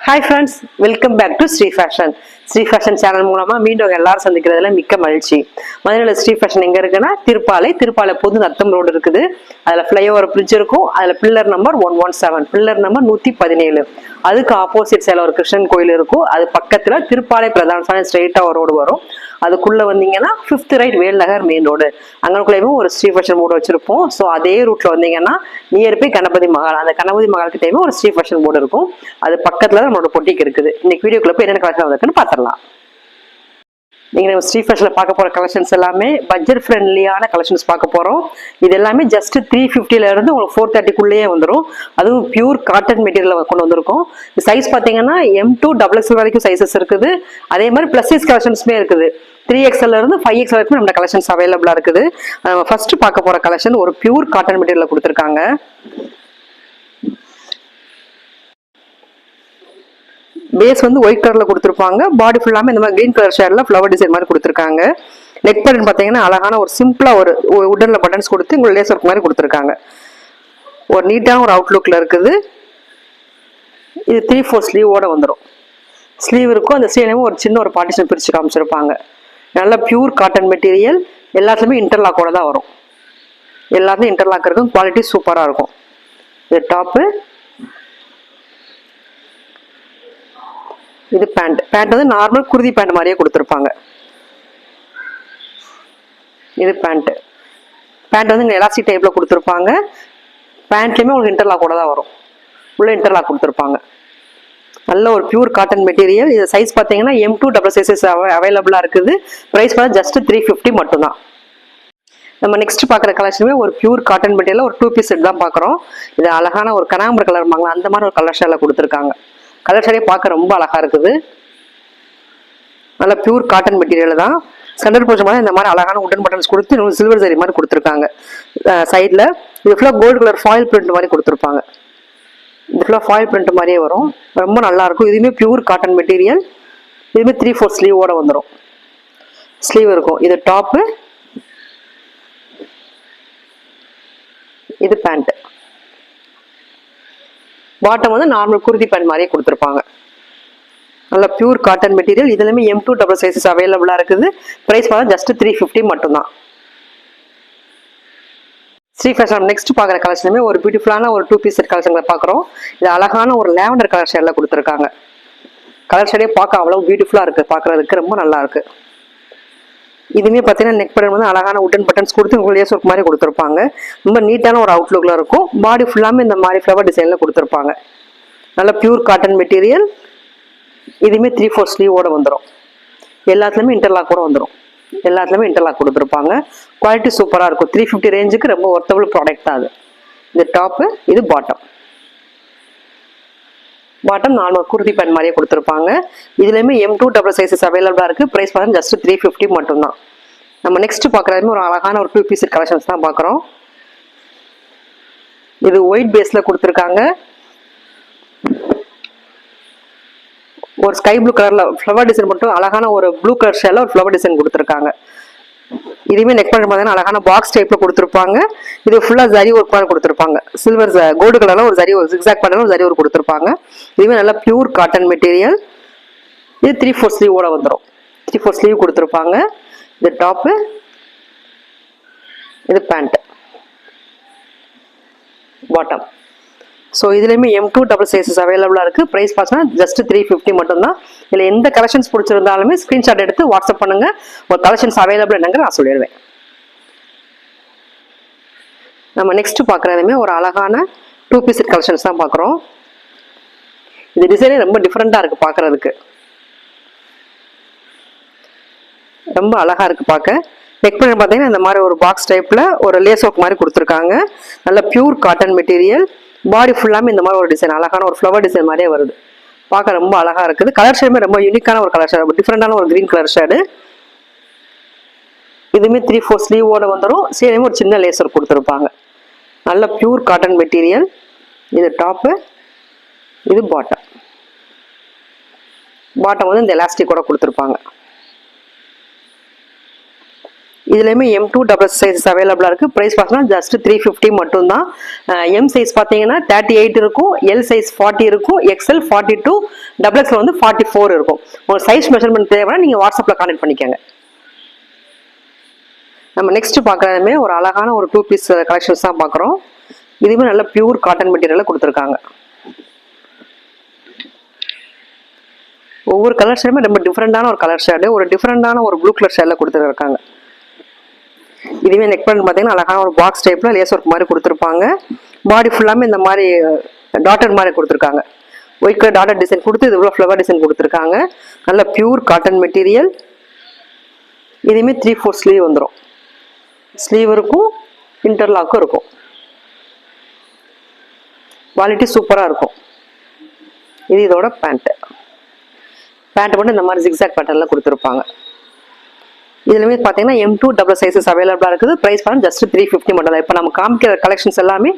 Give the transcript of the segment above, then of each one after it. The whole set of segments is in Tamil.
Hi friends welcome back to Sri fashion Sri fashion channel மூலமா மீண்டும் எல்லாரும் சந்திக்கிறதுல மிக்க மகிழ்ச்சி. மதுரையில் ஸ்ரீ ஃபேஷன் எங்க இருக்குன்னா திருப்பாலை திருப்பாலை புது நத்தம் ரோடு இருக்குது. அதுல ஃப்ளைஓவர் பிரிட்ஜ் இருக்கும். அதுல pillar number one one seven pillar number நூத்தி பதினேழு. அதுக்கு ஆப்போசிட் சைடில் ஒரு கிருஷ்ணன் கோயில் இருக்கும். அது பக்கத்துல திருப்பாலை பிரதான சாலை ஸ்ட்ரெயிட்டா ஒரு ரோடு வரும். அதுக்குள்ள வந்தீங்கன்னா fifth right Velnagar main road அங்கனுக்குள்ளேயும் ஒரு ஸ்ரீ ஃபேஷன் போர்டு வச்சிருப்போம். ஸோ அதே ரூட்ல வந்தீங்கன்னா நியர்பை கணபதி மகால். அந்த கணபதி மகால்கிட்டயுமே ஒரு ஸ்ரீ ஃபேஷன் போர்டு இருக்கும். அது பக்கத்துல தான் நம்மளோட பொட்டிக்கு இருக்குது. இன்னைக்கு வீடியோக்குள்ள போய் என்னென்ன கலெக்ஷன் வந்திருக்குன்னு பார்த்துடலாம். நீங்கள் நம்ம ஸ்ரீ பார்க்க போற கலெக்ஷன்ஸ் எல்லாமே பட்ஜெட் ஃப்ரெண்ட்லியான கலெக்ஷன்ஸ் பார்க்க போறோம். இது எல்லாமே ஜஸ்ட் த்ரீ ஃபிஃப்டில இருந்து உங்களுக்கு ஃபோர் தேர்ட்டிக்குள்ளேயே வந்துடும் அதுவும் பியூர் காட்டன் மெட்டீரியல் கொண்டு வந்திருக்கும். சைஸ் பார்த்தீங்கன்னா எம் டூ டபுள் எக்ஸ்எல் வரைக்கும் சைஸஸ் இருக்குது. அதே மாதிரி ப்ளஸ் சைஸ் கலெக்ஷன்ஸுமே இருக்குது. த்ரீ எக்ஸ்எல்லேருந்து ஃபைவ் எக்ஸ் வரைக்கும் நம்ம கலெக்ஷன்ஸ் அவைலபிளாக இருக்குது. நம்ம ஃபர்ஸ்ட் பார்க்க போற கலெக்ஷன் ஒரு பியூர் காட்டன் மெட்டீரியலில் கொடுத்துருக்காங்க. பேஸ் வந்து ஒயிட் கலரில் கொடுத்துருப்பாங்க. பாடி ஃபுல்லாமே இந்த மாதிரி கிரீன் கலர் ஷேட்ல ஃப்ளவர் டிசைன் மாதிரி கொடுத்துருக்காங்க. நெக் பட்டன் பார்த்தீங்கன்னா அழகான ஒரு சிம்பிளாக ஒரு உடனில் பட்டன்ஸ் கொடுத்து உங்களுக்கு லேஸ் ஒர்க் மாதிரி கொடுத்துருக்காங்க. ஒரு நீட்டான ஒரு அவுட்லுக்கில் இருக்குது. இது த்ரீ ஃபோர் ஸ்லீவோடு வந்துடும் ஸ்லீவ் இருக்கும். அந்த ஸ்லீவ்லேயும் ஒரு சின்ன ஒரு பார்ட்டிஷன் பிரித்து காமிச்சிருப்பாங்க. நல்ல பியூர் காட்டன் மெட்டீரியல் எல்லாத்துலேயுமே இன்டர்லாக்கோட தான் வரும். எல்லாத்துலேயும் இன்டர்லாக் இருக்கும். குவாலிட்டி சூப்பராக இருக்கும். இது டாப்பு இது பேண்ட் பேண்ட் வந்து நார்மல் குருதி பேண்ட் மாதிரியே கொடுத்துருப்பாங்க. இது பேண்ட்டு பேண்ட் வந்து எலாஸ்டிக் டைப்பில் கொடுத்துருப்பாங்க. பேண்ட்லேயுமே உங்களுக்கு இன்டர்லாக் கூட தான் வரும். உள்ள இன்டர்லாக் கொடுத்துருப்பாங்க. நல்ல ஒரு பியூர் காட்டன் மெட்டீரியல் இது சைஸ் பார்த்தீங்கன்னா எம் டூ டபுள் சைஸஸ் அவைலபிளாக இருக்குது. ப்ரைஸ் பார்த்தா ஜஸ்ட் த்ரீ ஃபிஃப்டி மட்டும்தான். நம்ம நெக்ஸ்ட் பார்க்குற கலெக்ஷனுமே ஒரு பியூர் காட்டன் மெட்டீரியல் ஒரு டூ பீஸ் செட் தான் பார்க்குறோம். இது அழகான ஒரு கனாம்பர் கலர் வாங்கலாம் அந்த மாதிரி ஒரு கலர் ஷேலில் கொடுத்துருக்காங்க. கலர் பார்க்க ரொம்ப அழகாக இருக்குது. நல்ல பியூர் காட்டன் மெட்டீரியல் தான். சென்டர் போர்ஷன் மாதிரி இந்த மாதிரி அழகான உடன் பட்டன்ஸ் கொடுத்து இன்னும் சில்வர் சரி மாதிரி கொடுத்துருக்காங்க. சைடில் இது ஃபுல்லாக கோல்டு கலர் ஃபாயில் பிரிண்ட் மாதிரி கொடுத்துருப்பாங்க. இது ஃபுல்லாக ஃபாயில் பிரிண்ட் மாதிரியே வரும். ரொம்ப நல்லாயிருக்கும் இதுவுமே பியூர் காட்டன் மெட்டீரியல் இதுவுமே த்ரீ ஃபோர் ஸ்லீவோடு வந்துடும் ஸ்லீவ் இருக்கும். இது டாப்பு இது பேண்ட்டு பாட்டம் வந்து நார்மல் குருதி பேண்ட் மாதிரியே கொடுத்துருப்பாங்க. நல்ல பியூர் காட்டன் மெட்டீரியல் இதுலையுமே எம் டூ டபுள் சைஸஸ் அவைலபிளாக இருக்குது. ப்ரைஸ் பார்த்தா ஜஸ்ட் த்ரீ ஃபிஃப்டி மட்டும்தான். ஸ்ரீ ஃபேஷன் நெக்ஸ்ட் பார்க்குற கலெக்ஷனுமே ஒரு பியூட்டிஃபுல்லான ஒரு டூ பீஸ் கலெக்ஷன்களை பார்க்குறோம். இது அழகான ஒரு லேவண்டர் கலர் ஷேடில் கொடுத்துருக்காங்க. கலர் ஷேடே பார்க்க அவ்வளோ பியூட்டிஃபுல்லாக இருக்குது பார்க்குறதுக்கு ரொம்ப நல்லா இருக்கு. இதுவுமே பார்த்தீங்கன்னா நெக் பட்டன் வந்து அழகான உட்டன் பட்டன்ஸ் கொடுத்து உங்களுக்கு லேஸ் ஒர்க் மாதிரி கொடுத்துருப்பாங்க. ரொம்ப நீட்டான ஒரு அவுட்லுக்கில் இருக்கும். பாடி ஃபுல்லாமே இந்த மாதிரி ஃப்ளவர் டிசைனில் கொடுத்துருப்பாங்க. நல்ல பியூர் காட்டன் மெட்டீரியல் இதுவுமே த்ரீ ஃபோர் ஸ்லீவோட வந்துடும் எல்லாத்துலேயுமே இன்டர்லாக் கூட வந்துடும் எல்லாத்துலேயுமே இன்டர்லாக் கொடுத்துருப்பாங்க. குவாலிட்டி சூப்பராக இருக்கும். த்ரீ ஃபிஃப்டி ரேஞ்சுக்கு ரொம்ப ஒர்த்தபிள் ப்ராடக்ட் தான் அது. இந்த டாப்பு இது bottom bottom normal kurti pant மாதிரியே கொடுத்துருப்பாங்க. இதுலேயுமே எம் டூ டபுள் சைஸஸ் அவைலபிளாக இருக்குது ப்ரைஸ் பார்த்தா ஜஸ்ட் த்ரீ ஃபிஃப்டி மட்டும்தான். நம்ம நெக்ஸ்ட் பார்க்குறதுமே ஒரு அழகான ஒரு டூ பீஸ் கலெக்ஷன்ஸ் தான் பார்க்குறோம் இது ஒயிட் பேஸில் கொடுத்துருக்காங்க. ஒரு ஸ்கை ப்ளூ கலரில் ஃப்ளவர் டிசைன் மட்டும் அழகான ஒரு ப்ளூ கலர் ஷேல ஒரு ஃப்ளவர் டிசைன் கொடுத்துருக்காங்க. இதுவுமே நெக் பண்ணுற பார்த்தீங்கன்னா அழகான பாக்ஸ் டைப்பில் கொடுத்துருப்பாங்க. இது ஃபுல்லாக ஜரி ஒர்க் மாதிரி கொடுத்துருப்பாங்க. சில்வர் கோல்டு கலரில் ஒரு ஜரி ஒரு சிக்ஸாக் பண்ணல ஒரு ஜரி ஒர்க் கொடுத்துருப்பாங்க. இதுவுமே நல்லா பியூர் காட்டன் மெட்டீரியல் இது த்ரீ ஃபோர் ஸ்லீவோட வந்துடும் த்ரீ ஃபோர் ஸ்லீவ் கொடுத்துருப்பாங்க. இது டாப்பு இது பேண்ட் பாட்டம் ஸோ இதுலேயுமே எம் டூ டபுள் சைஸஸ் அவைலபிளாக இருக்குது ப்ரைஸ் பார்த்தீங்கன்னா ஜஸ்ட் த்ரீ ஃபிஃப்டி மட்டும்தான். இதில் எந்த கலெக்ஷன்ஸ் பிடிச்சிருந்தாலுமே ஸ்க்ரீன்ஷாட் எடுத்து வாட்ஸ்அப் பண்ணுங்கள் ஒரு கலெக்ஷன்ஸ் அவைலபிள் என்னங்க நான் சொல்லிடுவேன். நம்ம நெக்ஸ்ட் பார்க்குறதுமே ஒரு அழகான டூ பீஸ் கலெக்ஷன்ஸ் தான் பார்க்குறோம் இது டிசைனே ரொம்ப டிஃப்ரெண்ட்டாக இருக்குது பார்க்குறதுக்கு ரொம்ப அழகாக இருக்குது பார்க்க நெக் பண்ணி பார்த்தீங்கன்னா இந்த மாதிரி ஒரு பாக்ஸ் டைப்பில் ஒரு லேஸ் ஒர்க் மாதிரி கொடுத்துருக்காங்க. நல்ல பியூர் காட்டன் மெட்டீரியல் பாடி ஃபுல்லாமே இந்த மாதிரி ஒரு டிசைன் அழகான ஒரு ஃப்ளவர் டிசைன் மாதிரியே வருது. பார்க்க ரொம்ப அழகாக இருக்குது. கலர் ஷேடுமே ரொம்ப யூனிக்கான ஒரு கலர் ஷேடு டிஃப்ரெண்டான ஒரு க்ரீன் கலர் ஷேடு இதுவுமே த்ரீ ஃபோர் ஸ்லீவோட வந்துடும் சேலையுமே ஒரு சின்ன லேசர் கொடுத்துருப்பாங்க. நல்ல பியூர் காட்டன் மெட்டீரியல் இது டாப்பு இது பாட்டம் பாட்டம் வந்து இந்த எலாஸ்டிக் கூட கொடுத்துருப்பாங்க. இதுலேயுமே எம் டூ டபுள் சைஸஸ் அவைலபிளாக இருக்குது ப்ரைஸ் பார்த்தீங்கன்னா ஜஸ்ட் த்ரீ ஃபிஃப்டி மட்டும்தான். எம் சைஸ் பார்த்தீங்கன்னா தேர்ட்டி எயிட் இருக்கும். எல் சைஸ் ஃபார்ட்டி இருக்கும். XL forty two double XL வந்து ஃபார்ட்டி ஃபோர் இருக்கும். உங்களுக்கு சைஸ் மெஷர்மெண்ட் தேவைன்னா நீங்கள் வாட்ஸ்அப்பில் கான்டெக்ட் பண்ணிக்கோங்க. நம்ம நெக்ஸ்ட் பார்க்குறதுமே ஒரு அழகான ஒரு டூ பீஸ் கலெக்ஷன்ஸ் தான் பார்க்குறோம் இதுவுமே நல்ல பியூர் காட்டன் மெட்டீரியலில் கொடுத்துருக்காங்க. ஒவ்வொரு கலர் ஷேடுமே ரொம்ப டிஃப்ரெண்டான ஒரு கலர் ஷேடு ஒரு டிஃப்ரெண்டான ஒரு ப்ளூ கலர் ஷேடில் கொடுத்துருக்காங்க. இதுவே நெக் பேண்ட் பார்த்தீங்கன்னா அழகான ஒரு பாக்ஸ் டைப்பில் லேஸ் ஒர்க் மாதிரி கொடுத்துருப்பாங்க. பாடி ஃபுல்லாமே இந்த மாதிரி டாட்டர் மாதிரி கொடுத்துருக்காங்க. ஒயிட் கலர் டாட்டர் டிசைன் கொடுத்து இது இவ்வளோ ஃப்ளவர் டிசைன் கொடுத்துருக்காங்க. நல்ல பியூர் காட்டன் மெட்டீரியல் இதுவுமே த்ரீ ஃபோர் ஸ்லீவ் வந்துடும் ஸ்லீவ் இருக்கும் இன்டர்லாக்கும் இருக்கும். குவாலிட்டி சூப்பராக இருக்கும். இது இதோட பேண்ட்டு பேண்ட் மட்டும் இந்த மாதிரி ஜிக்ஸாக் பேட்டர்னில் கொடுத்துருப்பாங்க. இதுலையுமே பார்த்தீங்கன்னா எம் டூ டபுள் சைஸஸ் அவைலபிளாக இருக்குது. ப்ரைஸ் பண்ண ஜஸ்ட் த்ரீ ஃபிஃப்டி மட்டும் தான். இப்போ நம்ம காமிக்கிற கலெக்ஷன்ஸ் எல்லாமே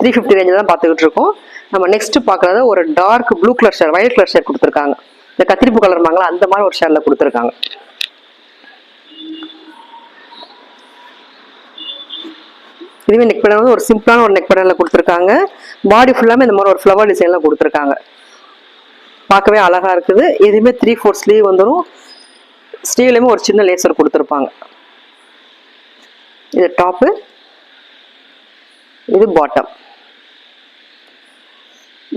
த்ரீ ஃபிஃப்டி ரேஞ்சில் தான் பார்த்துக்கிட்டு இருக்கோம். நம்ம நெக்ஸ்ட் பார்க்குறது ஒரு dark blue colour share white colour share கொடுத்துருக்காங்க. இந்த கத்திரிப்பு கலர் மாங்களா அந்த மாதிரி ஒரு ஷேரில் கொடுத்துருக்காங்க. இதுவே நெக் பேடர் வந்து ஒரு சிம்பிளான ஒரு நெக் பேடரில் கொடுத்துருக்காங்க. பாடி ஃபுல்லாமே இந்த மாதிரி ஒரு ஃப்ளவர் டிசைனில் கொடுத்துருக்காங்க. பார்க்கவே அழகாக இருக்குது. இதுவுமே த்ரீ ஃபோர் ஸ்லீவ் வந்துடும் ஸ்லீவ்லேயுமே ஒரு சின்ன லேசர் கொடுத்துருப்பாங்க. இது டாப்பு இது பாட்டம்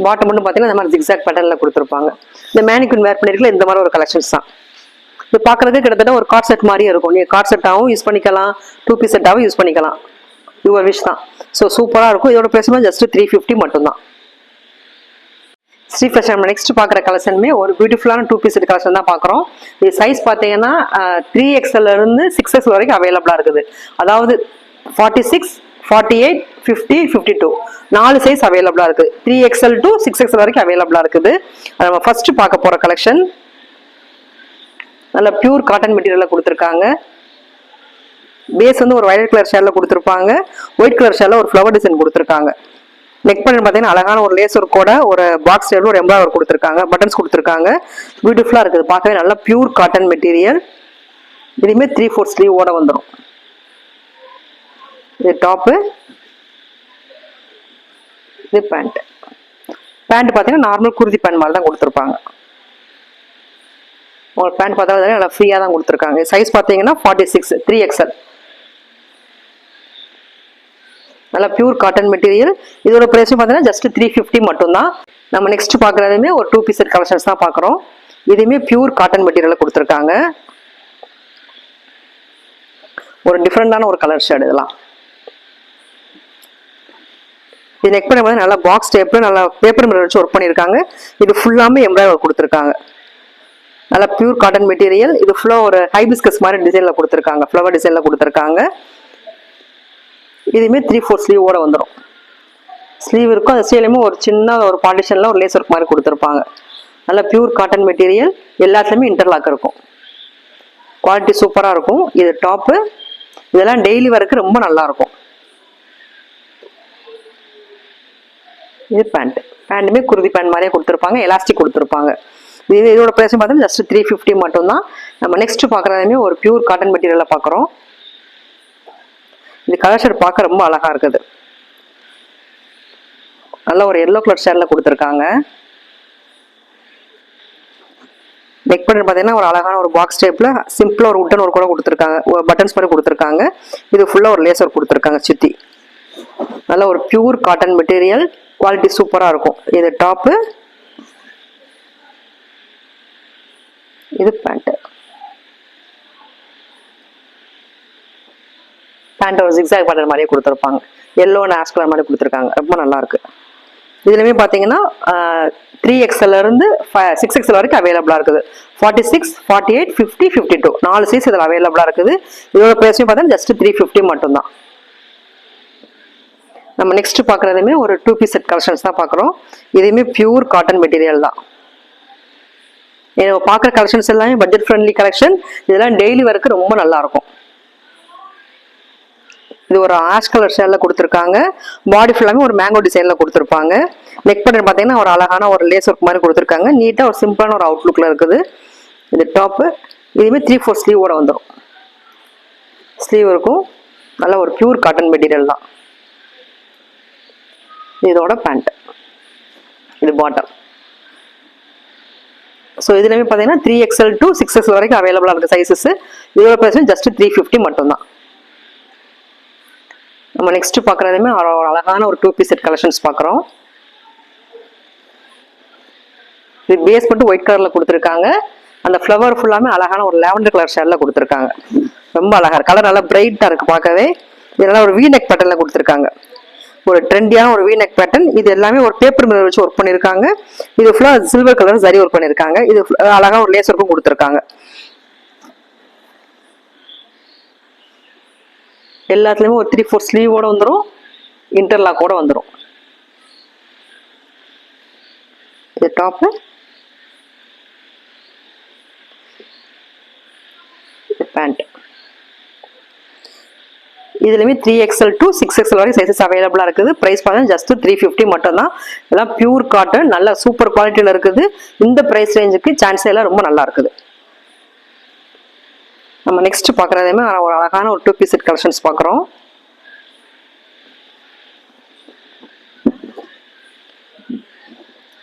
பாட்டம் மட்டும் பார்த்தீங்கன்னா இந்த மாதிரி ஜிக்ஸாக் பேட்டர்னில் கொடுத்துருப்பாங்க. இந்த மேனிக்யூன் வேர் பண்ணிருக்கல இந்த மாதிரி ஒரு கலெக்ஷன்ஸ் தான். இது பார்க்குறதுக்கு கிட்டத்தட்ட ஒரு கார்ட் செட் மாதிரியே இருக்கும். நீங்கள் கார்ட் செட்டாகவும் யூஸ் பண்ணிக்கலாம் டூ பீஸ் செட்டாகவும் யூஸ் பண்ணிக்கலாம். யுவர் விஷ் தான். ஸோ சூப்பராக இருக்கும். இதோட ப்ரைஸ் ஜஸ்ட் த்ரீ ஃபிஃப்டி மட்டும்தான். ஸ்ரீ ஃபேஷன் நம்ம நெக்ஸ்ட் பார்க்குற கலெக்ஷனுமே ஒரு பியூட்டிஃபுல்லான டூ பீஸ் கலெக்ஷன் தான் பார்க்குறோம். இது சைஸ் பார்த்தீங்கன்னா த்ரீ எக்ஸ்எல்லேருந்து சிக்ஸ் எக்ஸ் வரைக்கும் அவைலபிளாக இருக்குது. அதாவது forty six forty eight fifty fifty two நாலு சைஸ் அவைலபிளாக இருக்குது three XL to six XL வரைக்கும் அவைலபிளாக இருக்குது. அது நம்ம ஃபர்ஸ்ட் பார்க்க போகிற கலெக்ஷன் நல்ல பியூர் காட்டன் மெட்டீரியலில் கொடுத்துருக்காங்க. பேஸ் வந்து ஒரு வயலட் கலர் ஷேடில் கொடுத்துருப்பாங்க. ஒயிட் கலர் ஷேடில் ஒரு ஃப்ளவர் டிசைன் கொடுத்துருக்காங்க. நெக் பண்ணி பார்த்தீங்கன்னா அழகான ஒரு லேசர் கூட ஒரு பாக்ஸ் டைப்ல ஒரு எம்ப்ராய்டர் கொடுத்துருக்காங்க. பட்டன்ஸ் கொடுத்துருக்காங்க. பியூட்டிஃபுல்லாக இருக்குது. பார்க்கவே நல்லா பியூர் காட்டன் மெட்டீரியல் இதுவுமே த்ரீ ஃபோர் ஸ்லீவோட வந்துடும் இது டாப்பு இது பேண்ட் பேண்ட் பார்த்தீங்கன்னா நார்மல் குருதி பேண்ட் மாதிரி தான் கொடுத்துருப்பாங்க. உங்களுக்கு பேண்ட் பார்த்தா நல்லா ஃப்ரீயாக தான் கொடுத்துருக்காங்க. சைஸ் பார்த்தீங்கன்னா ஃபார்ட்டி சிக்ஸ் த்ரீ எக்ஸ்எல் நல்லா பியூர் காட்டன் மெட்டீரியல் இதோட ப்ரைஸும் பார்த்தீங்கன்னா ஜஸ்ட் த்ரீ ஃபிஃப்டி மட்டும்தான். நம்ம நெக்ஸ்ட் பார்க்குறதுமே ஒரு டூ பீஸ் கலெக்ஷன்ஸ் தான் பார்க்குறோம். இதுவுமே பியூர் காட்டன் மெட்டீரியலில் கொடுத்துருக்காங்க. ஒரு டிஃப்ரெண்டான ஒரு கலர் ஷேட் இதெல்லாம். இது நெக் பண்ண நல்லா பாக்ஸ் டேப்பில் நல்லா பேப்பர் மிரர் வச்சு ஒர்க் பண்ணியிருக்காங்க. இது ஃபுல்லாமே எம்ப்ராய்டர் கொடுத்துருக்காங்க. நல்லா பியூர் காட்டன் மெட்டீரியல் இது ஃபுல்லாக ஒரு ஹைபிஸ்கஸ் மாதிரி டிசைனில் கொடுத்துருக்காங்க. ஃப்ளவர் டிசைனில் கொடுத்துருக்காங்க. இதுவுமே த்ரீ ஃபோர் ஸ்லீவோட வந்துடும் ஸ்லீவ் இருக்கும். அந்த ஸ்லீவ்லையுமே ஒரு சின்ன ஒரு பார்ட்டிஷனில் ஒரு லேஸ் ஒர்க் மாதிரி கொடுத்துருப்பாங்க. நல்ல பியூர் காட்டன் மெட்டீரியல் எல்லாத்துலேயுமே இன்டர்லாக் இருக்கும். குவாலிட்டி சூப்பராக இருக்கும். இது டாப்பு இதெல்லாம் டெய்லி வரக்கு ரொம்ப நல்லா இருக்கும். இது பேண்ட் பேண்ட்டுமே குருதி பேண்ட் மாதிரியே கொடுத்துருப்பாங்க. எலாஸ்டிக் கொடுத்துருப்பாங்க. இது இதோட ப்ரைஸ் பார்த்தோம்னா ஜஸ்ட் த்ரீ ஃபிஃப்டி மட்டும்தான். நம்ம நெக்ஸ்ட் பார்க்குறதுமே ஒரு பியூர் காட்டன் மெட்டீரியலில் பார்க்குறோம் இந்த கலர் ஷேட் பார்க்க ரொம்ப அழகாக இருக்குது. நல்ல ஒரு எல்லோ கலர் ஷேட்ல கொடுத்துருக்காங்க. நெக் பட்டன் பார்த்தீங்கன்னா ஒரு அழகான ஒரு பாக்ஸ் டைப்பில் சிம்பிளாக ஒரு உட்டன் ஒரு கூட கொடுத்துருக்காங்க. பட்டன்ஸ் மாதிரி கொடுத்துருக்காங்க. இது ஃபுல்லாக ஒரு லேசர் கொடுத்துருக்காங்க சுற்றி நல்ல ஒரு பியூர் காட்டன் மெட்டீரியல் குவாலிட்டி சூப்பராக இருக்கும். இது டாப்பு இது பேண்ட்டு பேண்ட் ஒரு ஜிக்ஸாக் பேட்டர் மாதிரியே கொடுத்துருப்பாங்க. எல்லோ அண்ட் ஆஷ் கலர் மாதிரி கொடுத்துருக்காங்க. ரொம்ப நல்லா இருக்கு. இதுலையுமே பார்த்தீங்கன்னா த்ரீ எக்ஸ்எல்ல இருந்து சிக்ஸ் எக்ஸ்எல் வரைக்கும் அவைலபிளாக இருக்குது. Forty six forty eight fifty fifty two நாலு சைஸ் இதில் அவைலபிளாக இருக்குது. இதோட ப்ரைஸும் பார்த்தீங்கன்னா ஜஸ்ட் த்ரீ ஃபிஃப்டி மட்டும்தான். நம்ம நெக்ஸ்ட் பார்க்குறதுமே ஒரு டூ பீஸ் செட் கலெக்ஷன்ஸ் தான் பார்க்குறோம் இதுவுமே பியூர் காட்டன் மெட்டீரியல் தான். பார்க்குற கலெக்ஷன்ஸ் எல்லாமே பட்ஜெட் ஃப்ரெண்ட்லி கலெக்ஷன் இதெல்லாம் டெய்லி வரைக்கும் ரொம்ப நல்லா இருக்கும். இது ஒரு ஆஷ் கலர் ஷேடில் கொடுத்துருக்காங்க. பாடி ஃபுல்லாமே ஒரு மேங்கோ டிசைனில் கொடுத்துருப்பாங்க. நெக் பட்டன் பார்த்தீங்கன்னா ஒரு அழகான ஒரு லேஸ் ஒர்க் மாதிரி கொடுத்துருக்காங்க. நீட்டாக ஒரு சிம்பிளான ஒரு அவுட்லுக்கில் இருக்குது. இது டாப்பு இதுவுமே த்ரீ ஃபோர் ஸ்லீவோட வந்துடும் ஸ்லீவ் இருக்கும். நல்ல ஒரு பியூர் காட்டன் மெட்டீரியல் தான். இதோட பேண்ட் இது பாட்டம் ஸோ இதுலேயுமே பார்த்தீங்கன்னா three XL to six X வரைக்கும் அவைலபிளாக இருக்குது சைஸஸ் இதோட ப்ரைஸும் ஜஸ்ட் த்ரீ ஃபிஃப்டி மட்டும்தான். நம்ம நெக்ஸ்ட் பார்க்குறதுமே அழகான ஒரு டூ பீஸ் செட் கலெக்ஷன்ஸ் பார்க்குறோம் இது பேஸ் மட்டும் ஒயிட் கலரில் கொடுத்துருக்காங்க. அந்த ஃப்ளவர் ஃபுல்லாமே அழகான ஒரு லாவெண்டர் கலர் ஷேடில் கொடுத்துருக்காங்க. ரொம்ப அழகாக இருக்கு. கலர் நல்லா பிரைட்டாக இருக்கு பார்க்கவே. இதெல்லாம் ஒரு வீநெக் பேட்டர்னில் கொடுத்துருக்காங்க. ஒரு ட்ரெண்டியான ஒரு வீநெக் பேட்டர்ன் இது எல்லாமே ஒரு பேப்பர் மிதர் வச்சு ஒர்க் பண்ணியிருக்காங்க இது ஃபுல்லாக சில்வர் கலர் சரி ஒர்க் பண்ணியிருக்காங்க இது அழகாக ஒரு லேஸ் ஒர்க்கும் கொடுத்துருக்காங்க. எல்லாத்துலேயுமே ஒரு த்ரீ ஃபோர் ஸ்லீவோட வந்துடும் இன்டர்லாக்கோட வந்துடும் இது டாப்பு இது பேண்ட் இதுலேயுமே three XL to six XL வரைக்கும் சைஸஸ் அவைலபிளாக இருக்குது. ப்ரைஸ் பார்த்தீங்கன்னா ஜஸ்ட் த்ரீ ஃபிஃப்டி மட்டும் தான் எல்லாம் பியூர் காட்டன் நல்ல சூப்பர் குவாலிட்டியில் இருக்குது. இந்த ப்ரைஸ் ரேஞ்சுக்கு சான்ஸ் எல்லாம் ரொம்ப நல்லா இருக்குது. நம்ம நெக்ஸ்ட் பார்க்குறதுமே ஒரு அழகான ஒரு டூ பீஸ் கலெக்ஷன்ஸ் பார்க்குறோம்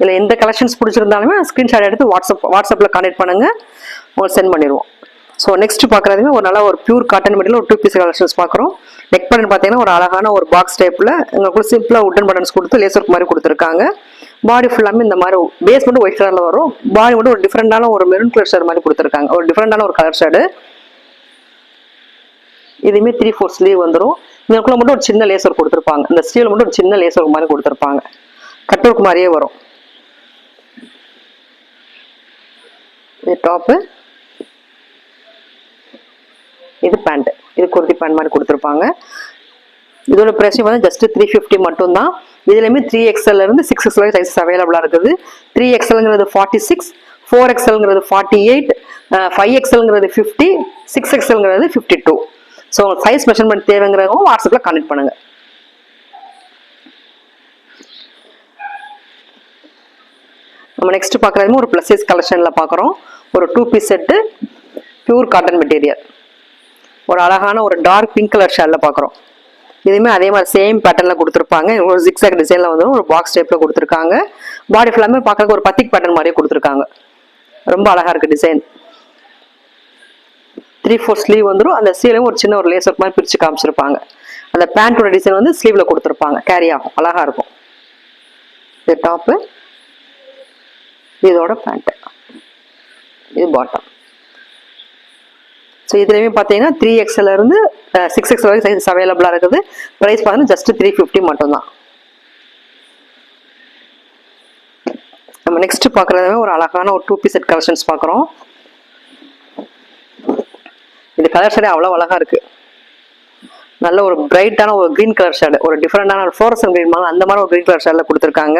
இதில் எந்த கலெக்ஷன்ஸ் பிடிச்சிருந்தாலுமே ஸ்க்ரீன்ஷாட் எடுத்து வாட்ஸ்அப் வாட்ஸ்அப்பில் கான்டெக்ட் பண்ணுங்கள் உங்களுக்கு சென்ட் பண்ணிடுவோம். ஸோ நெக்ஸ்ட் பார்க்குறதுமே ஒரு நல்ல ஒரு பியூர் காட்டன் மெட்டீரியல் ஒரு டூ பீஸ் கலெக்ஷன்ஸ் பார்க்குறோம் நெக் பட்டன் பார்த்தீங்கன்னா ஒரு அழகான ஒரு பாக்ஸ் டைப்பில் எங்களுக்கு சிம்பிளாக உட்டன் பட்டன்ஸ் கொடுத்து லேசர் மாதிரி கொடுத்துருக்காங்க. பாடி ஃபுல்லாமே இந்த மாதிரி பேஸ் மட்டும் ஒயிட் கலரில் வரும். பாடி மட்டும் ஒரு டிஃப்ரெண்டான ஒரு மெரூன் கலர் ஷேட் மாதிரி கொடுத்துருக்காங்க. ஒரு டிஃப்ரெண்டான ஒரு கலர் ஷேடு இதுவுமே த்ரீ ஃபோர் ஸ்லீவ் வந்துடும் இதுக்குள்ள மட்டும் ஒரு சின்ன லேசர் கொடுத்துருப்பாங்க. இந்த ஸ்லீவில் மட்டும் ஒரு சின்ன லேசர் மாதிரி கொடுத்துருப்பாங்க. கட் ஒர்க் மாதிரியே வரும். இது டாப்பு இது பேண்ட் இது குர்த்தி பேண்ட் மாதிரி கொடுத்துருப்பாங்க. இதோட ப்ரைஸும் வந்து ஜஸ்ட் த்ரீ ஃபிஃப்டி மட்டும்தான். இதுலேயுமே த்ரீ எக்ஸ்எல் இருந்து சிக்ஸ் எக்ஸ்எல் வரை சைஸஸ் அவைலபிளாக இருக்குது. த்ரீ எக்ஸ்எல்ங்கிறது ஃபார்ட்டி சிக்ஸ் ஃபோர் எக்ஸ்எல்ங்கிறது ஃபார்ட்டி எயிட் ஃபைவ் எக்ஸ்எல்ங்கிறது fifty six எக்ஸ்எல்ங்கிறது fifty two so size measurement தேவைங்கிறவங்க வாட்ஸ்அப்பில் கனெக்ட் பண்ணுங்க. நம்ம நெக்ஸ்ட் பார்க்குறதுமே ஒரு ப்ளஸ் சைஸ் கலெக்ஷனில் பார்க்குறோம். ஒரு two piece set pure cotton material ஒரு அழகான ஒரு டார்க் பிங்க் கலர் ஷேடில் பார்க்குறோம். இதுவுமே அதே மாதிரி சேம் பேட்டர்னில் கொடுத்துருப்பாங்க. ஒரு ஜிக்ஸாக் டிசைனில் வந்து ஒரு பாக்ஸ் டைப்பில் கொடுத்துருக்காங்க. பாடி ஃபுல்லாமே பார்க்குறதுக்கு ஒரு பத்திக் பேட்டர்ன் மாதிரியே கொடுத்துருக்காங்க. ரொம்ப அழகாக இருக்குது டிசைன் த்ரீ ஃபோர் ஸ்லீவ் வந்துடும் அந்த ஸ்லீவ்லையும் ஒரு சின்ன ஒரு லேசர் மாதிரி பிரித்து காமிச்சிருப்பாங்க. அந்த பேண்ட்டோட டிசைன் வந்து ஸ்லீவில் கொடுத்துருப்பாங்க. கேரி ஆகும். அழகாக இருக்கும். இது டாப்பு இதோட பேண்ட்டு இது பாட்டம் ஸோ இதுலேயுமே பார்த்தீங்கன்னா த்ரீ எக்ஸ்எல்லேருந்து சிக்ஸ் எக்ஸ் வரைக்கும் சைஸஸ் அவைலபிளாக இருக்குது. ப்ரைஸ் பார்த்தீங்கன்னா ஜஸ்ட் த்ரீ ஃபிஃப்டி மட்டும்தான். நம்ம நெக்ஸ்ட் பார்க்குறதுமே ஒரு அழகான ஒரு டூ பீஸ் செட் கலெக்ஷன்ஸ் பார்க்குறோம் இது கலர் ஷேடே அவ்வளோ அழகாக இருக்குது நல்ல ஒரு பிரைட்டான ஒரு க்ரீன் கலர் ஷேடு ஒரு டிஃப்ரெண்டான ஒரு ஃப்ளோரசன் க்ரீன் மாதிரி அந்த மாதிரி ஒரு க்ரீன் கலர் ஷேடில் கொடுத்துருக்காங்க.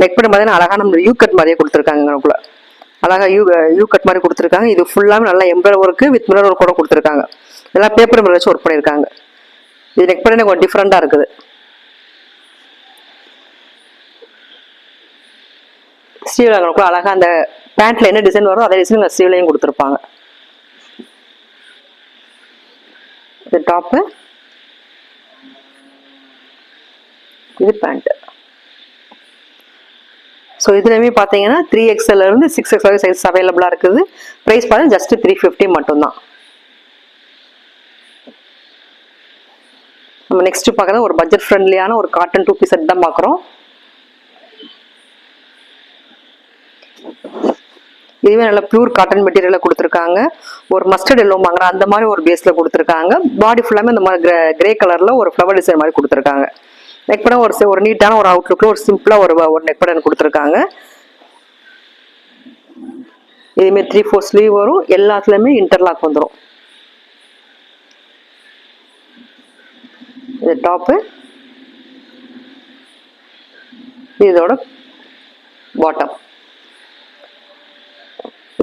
நெக் பண்ணி பார்த்தீங்கன்னா அழகான நம்ம யூ கட் மாதிரியே கொடுத்துருக்காங்க நமக்குள்ள. அழகாக யூ யூ கட் மாதிரி கொடுத்துருக்காங்க. இது ஃபுல்லாகவே நல்லா embroidery work with mirror work கூட கொடுத்துருக்காங்க. இதெல்லாம் பேப்பர் மிரர் வச்சு ஒர்க் பண்ணியிருக்காங்க. இது நெக் பண்ணி கொஞ்சம் டிஃப்ரெண்டாக இருக்குது. ஸ்லீவில் கூட அழகாக அந்த பேண்ட்டில் என்ன டிசைன் வருதோ அதே டிசைன் ஸ்லீவ்லையும் கொடுத்துருப்பாங்க. இது டாப்பு இது பேண்ட் ஸோ இதுலையுமே பார்த்தீங்கன்னா த்ரீ எக்ஸ்எல்ல இருந்து சிக்ஸ் எக்ஸ் வரை சைஸ் அவைலபிளாக இருக்குது. ப்ரைஸ் பார்த்தா ஜஸ்ட் த்ரீ ஃபிஃப்டி மட்டும்தான். நம்ம நெக்ஸ்ட் பார்க்குறது ஒரு பட்ஜெட் ஃப்ரெண்ட்லியான ஒரு காட்டன் டூ பீஸ் செட் தான் பார்க்குறோம். இதுவே நல்ல பியூர் காட்டன் மெட்டீரியலில் கொடுத்துருக்காங்க. ஒரு மஸ்டர்ட் எல்லோ வாங்குற அந்த மாதிரி ஒரு பேஸில் கொடுத்துருக்காங்க. பாடி ஃபுல்லாமே இந்த மாதிரி கிரே கிரே கலரில் ஒரு ஃப்ளவர் டிசைன் மாதிரி கொடுத்துருக்காங்க. நெக் படம் ஒரு ஒரு நீட்டான ஒரு அவுட்லுக்கில் ஒரு சிம்பிளாக ஒரு ஒரு நெக் படம் கொடுத்துருக்காங்க. இதுமே த்ரீ ஃபோர் ஸ்லீவ் வரும். எல்லாத்துலேயுமே இன்டர்லாக் வந்துடும் இது டாப்பு இதோட பாட்டம்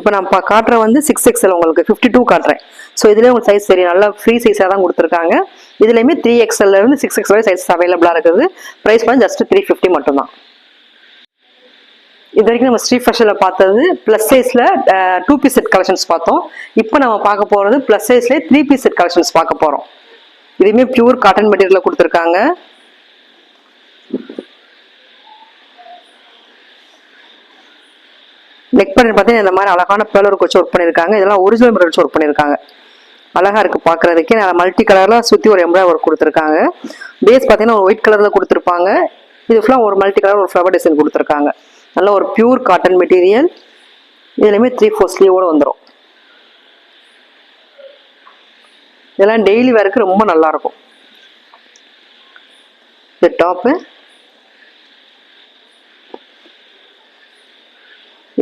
இப்போ நான் காட்டுற வந்து சிக்ஸ் எக்ஸ்எல் உங்களுக்கு ஃபிஃப்டி டூ காட்டுறேன். ஸோ இதுலேயே உங்களுக்கு சைஸ் சரி நல்லா ஃப்ரீ சைஸாக தான் கொடுத்துருக்காங்க. இதுலேயுமே த்ரீ எக்ஸ்எல்ல இருந்து சிக்ஸ் எக்ஸ் வரை சைஸ் அவைலபிளாக இருக்குது. ப்ரைஸ் வந்து ஜஸ்ட் த்ரீ ஃபிஃப்டி மட்டும்தான் இது வரைக்கும் நம்ம ஸ்ரீ ஃபேஷனில் பார்த்தது ப்ளஸ் சைஸில் டூ பீஸ் செட் கலெக்ஷன்ஸ் பார்த்தோம். இப்போ நம்ம பார்க்க போகிறது ப்ளஸ் சைஸ்லேயே த்ரீ பீஸ் செட் கலெக்ஷன்ஸ் பார்க்க போகிறோம் இதுவுமே பியூர் காட்டன் மெட்டீரியலில் கொடுத்துருக்காங்க. நெக் பண்ணி பார்த்தீங்கன்னா இந்த மாதிரி அழகான பேலர் ஒர்க் வச்சு ஒர்க் பண்ணியிருக்காங்க. இதெல்லாம் ஒரிஜினல் மெட்டல் வச்சு ஒர்க் பண்ணியிருக்காங்க. இருக்குது பார்க்குறதுக்கே. நல்லா மல்டி கலரில் சுற்றி ஒரு எம்ப்ராய்டர் ஒர்க் கொடுத்துருக்காங்க. பேஸ் பார்த்தீங்கன்னா ஒரு ஒயிட் கலரில் கொடுத்துருப்பாங்க. இது ஃபுல்லாக ஒரு மல்டி கலர் ஒரு ஃப்ளவர் டிசைன் கொடுத்துருக்காங்க. நல்ல ஒரு பியூர் காட்டன் மெட்டீரியல் இதுலையுமே த்ரீ ஃபோர் ஸ்லீவோடு வந்துடும் இதெல்லாம் டெய்லி வேருக்கு ரொம்ப நல்லா இருக்கும். இது டாப்பு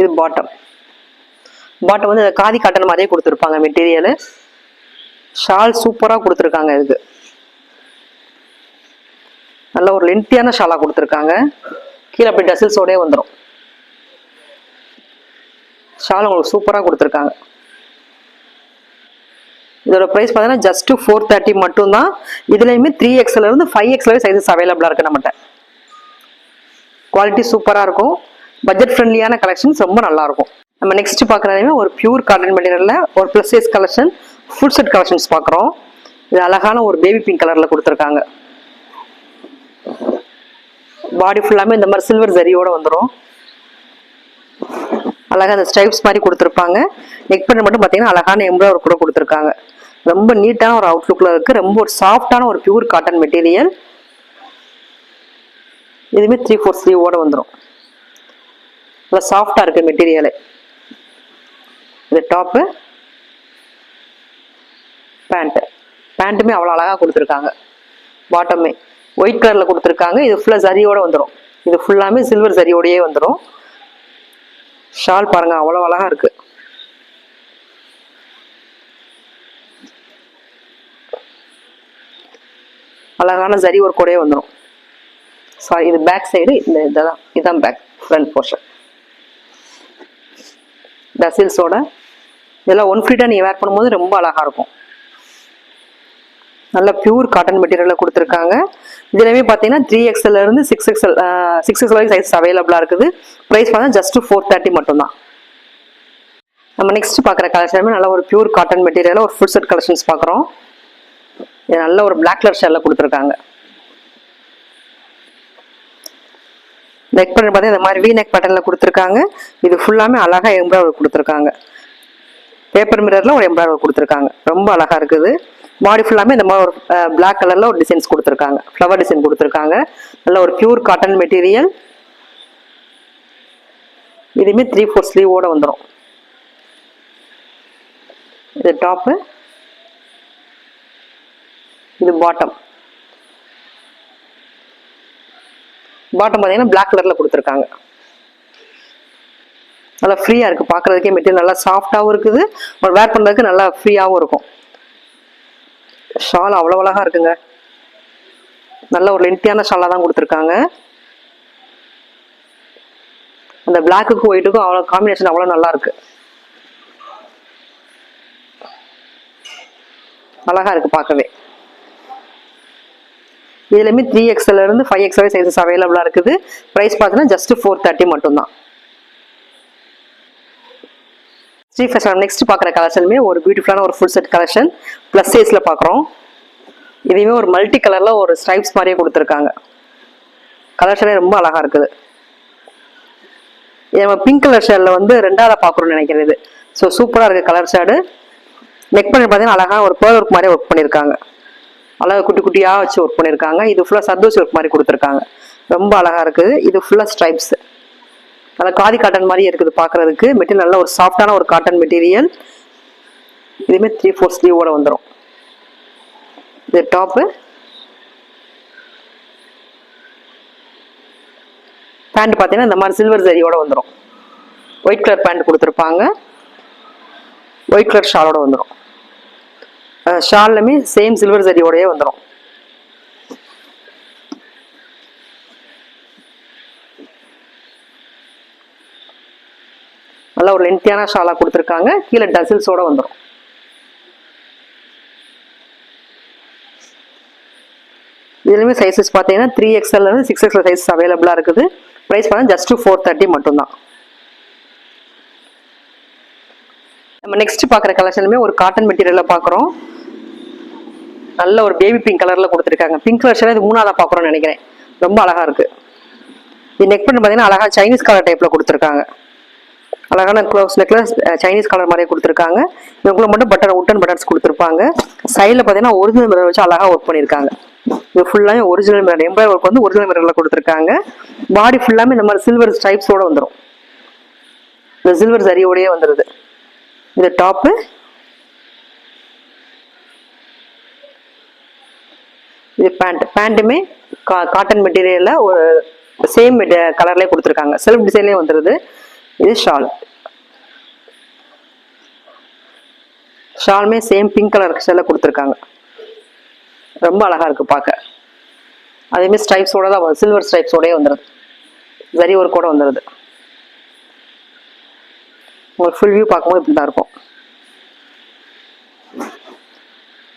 இது பாட்டம் பாட்டம் வந்து காதி காட்டன் மாதிரியே கொடுத்துருப்பாங்க மெட்டீரியலு ஷால் சூப்பராக கொடுத்துருக்காங்க இதுக்கு. நல்ல ஒரு லென்த்தியான ஷாலாக கொடுத்துருக்காங்க. கீழே அப்படி டசில்ஸோடே வந்துடும் ஷால் உங்களுக்கு சூப்பராக கொடுத்துருக்காங்க. இதோட ப்ரைஸ் பார்த்தீங்கன்னா ஜஸ்ட் ஃபோர் தேர்ட்டி மட்டும்தான். இதுலேயுமே த்ரீ எக்ஸ்லேருந்து ஃபைவ் வரை சைஸஸ் அவைலபிளாக இருக்குது நம்மகிட்ட. குவாலிட்டி சூப்பராக இருக்கும். பட்ஜெட் ஃப்ரெண்ட்லியான கலெக்ஷன்ஸ் ரொம்ப நல்லா இருக்கும் நம்ம நெக்ஸ்ட் பார்க்குறதுமே ஒரு பியூர் காட்டன் மெட்டீரியலில் ஒரு plus size collection full set collections பார்க்குறோம். இது அழகான ஒரு பேபி பிங்க் கலரில் கொடுத்துருக்காங்க. பாடி ஃபுல்லாமே இந்த மாதிரி சில்வர் ஜரியோட வந்துடும் அழகாக அந்த ஸ்ட்ரைப்ஸ் மாதிரி கொடுத்துருப்பாங்க. நெக் பண்ண மட்டும் பார்த்தீங்கன்னா அழகான எம்ப்ராய்டர் கூட கொடுத்துருக்காங்க. ரொம்ப நீட்டான ஒரு அவுட்லுக்கில் இருக்குது ரொம்ப ஒரு சாஃப்டான ஒரு பியூர் காட்டன் மெட்டீரியல் இதுவுமே த்ரீ ஃபோர் ஸ்லீவோட வந்துடும் நல்லா சாஃப்டாக இருக்குது மெட்டீரியலு இது டாப்பு பேண்ட்டு பேண்ட்டுமே அவ்வளோ அழகாக கொடுத்துருக்காங்க. பாட்டமே ஒயிட் கலரில் கொடுத்துருக்காங்க. இது ஃபுல்லாக ஜரியோட வந்துடும் இது ஃபுல்லாமே சில்வர் சரியோடையே வந்துடும் ஷால் பாருங்க அவ்வளோ அழகாக இருக்குது அழகான ஜரி ஒரு கூடயே வந்துடும் சாரி இது பேக் சைடு இந்த இதுதான் இதுதான் பேக் ஃப்ரண்ட் போர்ஷன் டசில்ஸோட இதெல்லாம் ஒன் ஃபீட்டாக நீங்கள் வேர் பண்ணும்போது ரொம்ப அழகா இருக்கும். நல்ல பியூர் காட்டன் மெட்டீரியலில் கொடுத்துருக்காங்க. இதுலமே பார்த்தீங்கன்னா த்ரீ எக்ஸ்எல்ல இருந்து சிக்ஸ் எக்ஸ்எல் சிக்ஸ் எக்ஸ்எல் வரைக்கும் சைஸ் அவைலபிளாக இருக்குது. ப்ரைஸ் பார்த்தா ஜஸ்ட் ஃபோர் தேர்ட்டி மட்டும்தான். நம்ம நெக்ஸ்ட் பார்க்குற கலெக்ஷனுமே நல்ல ஒரு பியூர் காட்டன் மெட்டீரியலில் ஒரு ஃபுல் செட் கலெக்ஷன்ஸ் பார்க்குறோம். இது நல்ல ஒரு பிளாக் கலர் ஷேரில் கொடுத்துருக்காங்க. நெக் பட்டன் பார்த்தீங்கன்னா இந்த மாதிரி வி நெக் பட்டனில் கொடுத்துருக்காங்க. இது ஃபுல்லாமே அழகாக எம்ப்ராய்டரி கொடுத்துருக்காங்க. பேப்பர் மிரரில் ஒரு எம்ப்ராய்டரி கொடுத்துருக்காங்க. ரொம்ப அழகாக இருக்குது. பாடி ஃபுல்லாமே இந்த மாதிரி ஒரு பிளாக் கலரில் ஒரு டிசைன்ஸ் கொடுத்துருக்காங்க. ஃப்ளவர் டிசைன் கொடுத்துருக்காங்க. நல்ல ஒரு பியூர் காட்டன் மெட்டீரியல் இதுவுமே த்ரீ ஃபோர் ஸ்லீவோடு வந்துடும் இது டாப்பு இது பாட்டம் பாட்டம் பார்த்தீங்கன்னா பிளாக் கலரில் கொடுத்துருக்காங்க. நல்லா ஃப்ரீயாக இருக்குது பார்க்குறதுக்கே மெட்டீரியல் நல்லா சாஃப்டாகவும் இருக்குது. ஒரு வேர் பண்ணுறதுக்கு நல்லா ஃப்ரீயாகவும் இருக்கும். ஷால் அவ்வளோ அழகாக இருக்குங்க. நல்ல ஒரு லென்த்தியான ஷாலாக தான் கொடுத்துருக்காங்க. அந்த பிளாக்குக்கும் ஒயிட்டுக்கும் அவ்வளோ காம்பினேஷன் அவ்வளோ நல்லா இருக்கு. இருக்குது பார்க்கவே இதுலேயுமே த்ரீ எக்ஸ்எல்ல இருந்து ஃபைவ் வரை சைஸஸ் அவைலபிளாக இருக்குது. ப்ரைஸ் பார்த்தீங்கன்னா ஜஸ்ட் ஃபோர் தேர்ட்டி மட்டும்தான். ஸ்ரீ ஃபேஷன் நெக்ஸ்ட் பார்க்குற கலெக்ஷனுமே ஒரு பியூட்டிஃபுல்லான ஒரு ஃபுல் செட் கலெக்ஷன் ப்ளஸ் சைஸில் பார்க்குறோம் இதையுமே ஒரு மல்டி கலரில் ஒரு ஸ்ட்ரைப்ஸ் மாதிரியே கொடுத்துருக்காங்க. கலெக்ஷனே ரொம்ப அழகாக இருக்குது. இது நம்ம பிங்க் கலர் ஷேடில் வந்து ரெண்டாவது பார்க்குறோம்னு நினைக்கிறது ஸோ சூப்பராக இருக்குது கலர் ஷேடு நெக் பண்ணி பார்த்தீங்கன்னா அழகாக ஒரு பேர் ஒர்க் மாதிரி ஒர்க் பண்ணியிருக்காங்க அழகாக குட்டி குட்டியாக வச்சு ஒர்க் பண்ணியிருக்காங்க இது ஃபுல்லாக சர்தோசி ஒர்க் மாதிரி கொடுத்துருக்காங்க. ரொம்ப அழகாக இருக்குது. இது ஃபுல்லாக ஸ்ட்ரைப்ஸ் நல்லா காதி காட்டன் மாதிரி இருக்குது பார்க்குறதுக்கு. மெட்டீரியல் நல்ல ஒரு சாஃப்டான ஒரு காட்டன் மெட்டீரியல் இதுவுமே த்ரீ ஃபோர் ஸ்லீவோட வந்துடும் இது டாப்பு பேண்ட் பார்த்தீங்கன்னா இந்த மாதிரி சில்வர் ஜரியோட வந்துடும் ஒயிட் கலர் பேண்ட் கொடுத்துருப்பாங்க. ஒயிட் கலர் ஷாலோட வந்துடும் ஷால்லுமே சேம் சில்வர் ஜரியோடயே வந்துடும் நல்லா ஒரு லென்த்தியான ஷாலாக கொடுத்துருக்காங்க. கீழே டசில்ஸோட வந்துடும் இதுலையுமே சைஸஸ் பார்த்தீங்கன்னா த்ரீ எக்ஸ்எல் இருந்து சிக்ஸ் எக்ஸ்எல் சைஸ் அவைலபிளாக இருக்குது. ப்ரைஸ் பார்த்தீங்கன்னா ஜஸ்ட் ஃபோர் தேர்ட்டி மட்டும்தான். நம்ம நெக்ஸ்ட் பார்க்குற கலெக்ஷனுமே ஒரு காட்டன் மெட்டீரியலில் பார்க்குறோம். நல்ல ஒரு பேபி பிங்க் கலரில் கொடுத்துருக்காங்க. பிங்க் கலர் இது மூணாவதாக பார்க்குறோம்னு நினைக்கிறேன். ரொம்ப அழகாக இருக்குது இது நெக் பண்ணி பார்த்தீங்கன்னா அழகாக சைனீஸ் கலர் டைப்பில் கொடுத்துருக்காங்க. அழகான க்ளோஸ் நெக்லஸ் சைனீஸ் கலர் மாதிரியே கொடுத்துருக்காங்க. இவங்களை மட்டும் பட்டன் உட்டன் பட்டன்ஸ் கொடுத்துருப்பாங்க. சைடில் பார்த்தீங்கன்னா ஒரிஜினல் மிரர் வச்சு அழகாக ஒர்க் பண்ணியிருக்காங்க. இது ஃபுல்லாகவே ஒரிஜினல் மிரர் எம்ப்ராய்டரி ஒர்க் வந்து ஒரிஜினல் மிரரில் கொடுத்துருக்காங்க. பாடி ஃபுல்லாமே இந்த மாதிரி சில்வர் ஸ்ட்ரைப்ஸோட வந்துடும் இந்த சில்வர் சரியோடயே வந்துடுது இது டாப்பு இது பேண்ட் பேண்ட்டுமே கா காட்டன் மெட்டீரியலில் ஒரு சேம் கலர்லேயே கொடுத்துருக்காங்க. செல்ஃப் டிசைன்லேயே வந்துடுது இது ஷால் ஷாலுமே சேம் பிங்க் கலர் ஷெல்ல கொடுத்துருக்காங்க. ரொம்ப அழகாக இருக்குது பார்க்க அதேமாதிரி ஸ்ட்ரைப்ஸோட தான் சில்வர் ஸ்ட்ரைப்ஸோடய வந்துடுது சரி ஒரு கூட வந்துடுது உங்களுக்கு ஃபுல் வியூ பார்க்கும்போது இப்படி தான் இருக்கும்.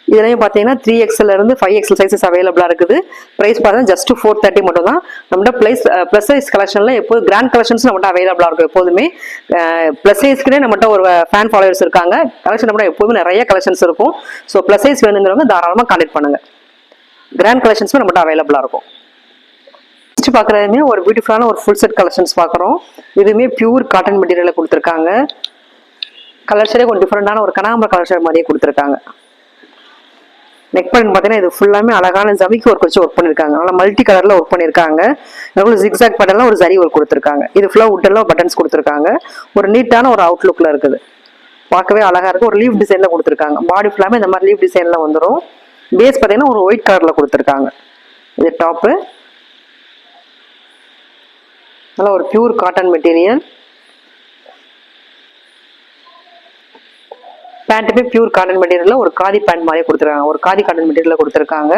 இதுலையும் பார்த்தீங்கன்னா த்ரீ எக்ஸ்எல் இருந்து ஃபைவ் எக்ஸ்எல் சைஸஸ் அவைலபிளாக இருக்குது. ப்ரைஸ் பார்த்தீங்கன்னா ஜஸ்ட் ஃபோர் தேர்ட்டி மட்டும் தான் நம்மகிட்ட ப்ளஸ் ப்ளஸ் சைஸ் கலெக்ஷனில் எப்போது கிராண்ட் கலெக்ஷன்ஸ் நம்மகிட்ட அவைலபிளாக இருக்கும் எப்போதுமே. ப்ளஸ் சைஸ்க்குனே நம்மகிட்ட ஒரு ஃபேன் ஃபாலோவர்ஸ் இருக்காங்க. கலெக்ஷன் நம்மகிட்ட எப்போதுமே நிறைய கலெக்ஷன்ஸ் இருக்கும். ஸோ ப்ளஸ் சைஸ் வேணுங்கிறவங்க தாராளமாக கான்டெக்ட் பண்ணுங்கள் கிராண்ட் கலெக்ஷன்ஸும் நம்மகிட்ட அவைலபிளாக இருக்கும். நெக்ஸ்ட் பார்க்குறதுமே ஒரு பியூட்டிஃபுல்லான ஒரு ஃபுல் செட் கலெக்ஷன்ஸ் பார்க்குறோம் இதுவுமே பியூர் காட்டன் மெட்டீரியலில் கொடுத்துருக்காங்க. கலர் ஷேடே கொஞ்சம் டிஃப்ரெண்டான ஒரு கனாம்பர கலர் ஷேட் மாதிரியே கொடுத்துருக்காங்க. நெக் பண்ணு பார்த்தீங்கன்னா இது ஃபுல்லாமே அழகான ஜமிக்கு ஒர்க் வச்சு ஒர்க் பண்ணியிருக்காங்க நல்லா மல்டி கலரில் ஒர்க் பண்ணியிருக்காங்க எவ்வளோ ஜிக்ஸாக் பட்டெல்லாம் ஒரு சரி ஒர்க் கொடுத்துருக்காங்க. இது ஃபுல்லாக உட்டெல்லாம் பட்டன்ஸ் கொடுத்துருக்காங்க. ஒரு நீட்டான ஒரு அவுட்லுக்கில் இருக்குது. பார்க்கவே அழகா இருக்குது ஒரு லீவ் டிசைனில் கொடுத்துருக்காங்க. பாடி ஃபுல்லாமே இந்த மாதிரி லீவ் டிசைனில் வந்துடும் பேஸ் பார்த்தீங்கன்னா ஒரு ஒயிட் கலரில் கொடுத்துருக்காங்க. இது டாப்பு நல்ல ஒரு பியூர் காட்டன் மெட்டீரியல் பேண்ட்டுமே பியூர் காட்டன் மெட்டீரியலில் ஒரு காதி பேண்ட் மாதிரி கொடுத்துருக்காங்க. ஒரு காதி காட்டன் மெட்டீரியலில் கொடுத்துருக்காங்க.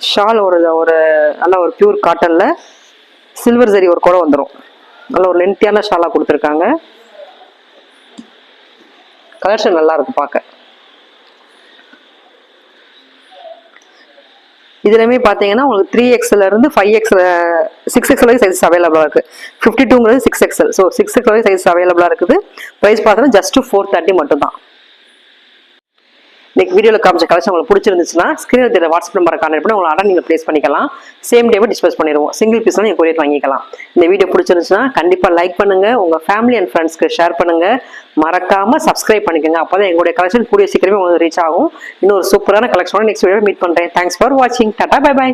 ஷால் ஒரு ஒரு நல்ல ஒரு பியூர் காட்டனில் சில்வர் ஜரி ஒரு கூட வந்துடும் நல்ல ஒரு லென்த்தியான ஷாலாக கொடுத்துருக்காங்க. கலெக்ஷன் நல்லா இருக்கும் பார்க்க இதுலையுமே பார்த்தீங்கன்னா உங்களுக்கு த்ரீ எக்ஸ்எல் இருந்து ஃபைவ் எக்ஸ்எல் சிக்ஸ் எக்ஸ்எல் வரை சைஸ் அவைலபிளாக இருக்குது fifty டூங்கிறது six XL so six X வரைக்கும் சைஸ் அவைலபிளாக இருக்குது. ப்ரைஸ் பார்த்தீங்கன்னா ஜஸ்ட் ஃபோர் தேர்ட்டி மட்டும் தான் இன்னைக்கு வீடியோவில் காமிச்ச கலெக்ஷன் உங்களுக்கு பிடிச்சிருந்துச்சுன்னா ஸ்க்ரீனில் தெரியல வாட்ஸ்அப் நம்பர் கான்டெக்ட் பண்ணி உங்களை ஆர்டர் நீங்கள் ப்ளேஸ் பண்ணிக்கலாம். சேம் டேவை டிஸ்பஸ் பண்ணிடுவோம். சிங்கிள் பீஸ்லாம் நீங்கள் கொரியர் வாங்கிக்கலாம். இந்த வீடியோ பிடிச்சிருந்துச்சுன்னா கண்டிப்பாக லைக் பண்ணுங்க. உங்கள் ஃபேமிலி அண்ட் ஃப்ரெண்ட்ஸ்க்கு ஷேர் பண்ணுங்கள் மறக்காமல் சப்ஸ்கிரைப் பண்ணிக்கோங்க. அப்போ தான் எங்களுடைய கலெக்ஷன் கூடிய சீக்கிரமே உங்களுக்கு ரீச் ஆகும். இன்னொரு சூப்பரான கலெக்ஷனோட நெக்ஸ்ட் வீடியோ மீட் பண்ணுறேன் தேங்க்ஸ் ஃபார் வாட்சிங் டாட்டா பை பை